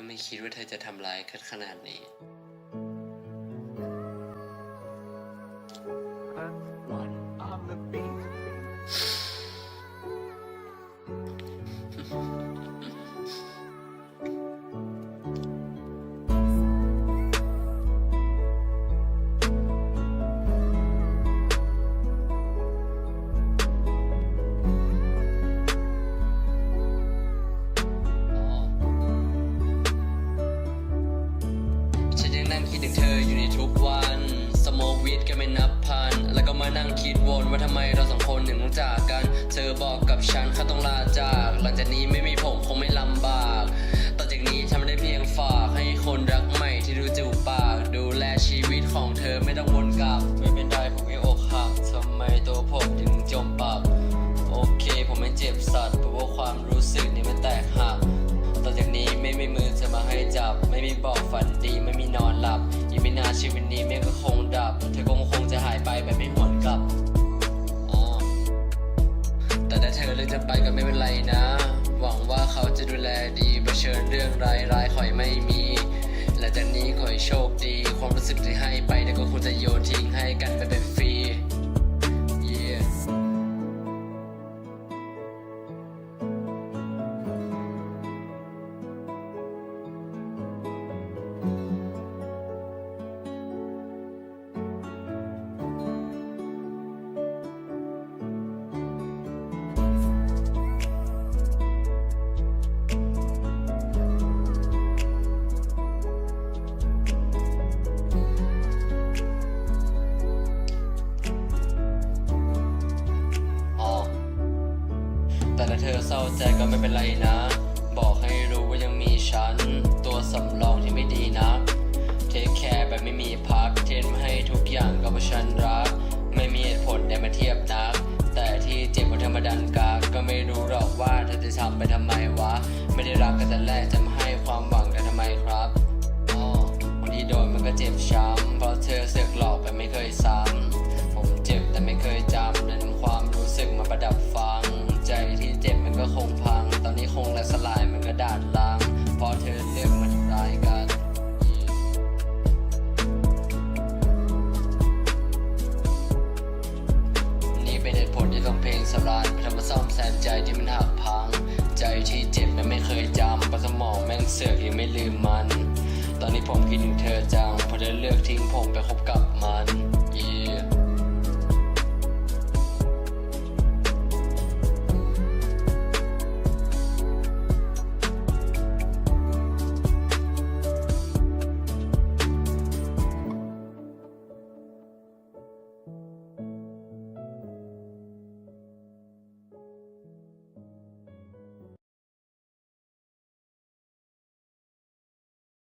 ก็ไม่คิดว่าเธอจะทำร้ายกันขนาดนี้ on the beat. ฉันยังนั่งคิดถึงเธออยู่ในทุกวัน สโมกวีดกันไม่นับพัน แล้วก็มานั่งคิดวนว่าทำไมเราสองคนถึงต้องจากกัน เธอบอกกับฉันเขาต้องลาจาก หลังจากนี้ไม่มีผมคงไม่ลำบากต่อจากนี้ทำได้เพียงฝากให้คนรักใหม่ที่ดูจูบปาก ดูแลชีวิตของเธอไม่ต้องวนกลับ ไม่เป็นไรผมไม่อกหักทำไมตัวผมถึงจมปักโอเค ผมไม่เจ็บสัตว์เพราะว่าความรู้สึกนี่มันแตกหักต่อจากนี้ไม่มีมือจะมาให้จับ ไม่มีบอกฝันดี นานชีวิตนี้แม่งก็คงดับ เธอคงคงจะหายไปแบบไม่หวนกลับอ๋อแต่ถ้าเธอเลือกจะไปก็ไม่เป็นไรนะ หวังว่าเขาจะดูแลดีเผชิญเรื่องร้ายร้ายคอยไม่มีหลังจากนี้ขอให้โชคดี ความรู้สึกที่ให้ไปเนี่ยก็คงจะโยนทิ้งให้กันไปเป็น อเศร้าใจก็ไม่เป็นไรนะ บอกให้รู้ว่ายังมีฉัน ตัวสำรองที่ไม่ดีนะเทคแคร์แบบไม่มีพักเทนมาให้ทุกอย่างก็เพราะฉันรัก ไม่มีเหตุผลใดมาเทียบนัก แต่ที่เจ็บเพราะเธอมาดันกากก็ไม่รู้หรอกว่าเธอจะทำไปทำไมวะ ไม่ได้รักกันแต่แรกจะมาให้ความหวัง งแลกสลายมันก็ดาดลังเพราะเธอเลือกมันร้ายกันนี่เป็นเหตุผลที่ต้องเพลงสลายทำมาซ่อมแซมใจที่มันหักพัง ใจที่เจ็บมันไม่เคยจำเพระสมองแม่งเสือกยังไม่ลืมมัน ตอนนี้ผมคิดถึงเธอจังเพราะเธอเลือกทิ้งผมไปคบกับมัน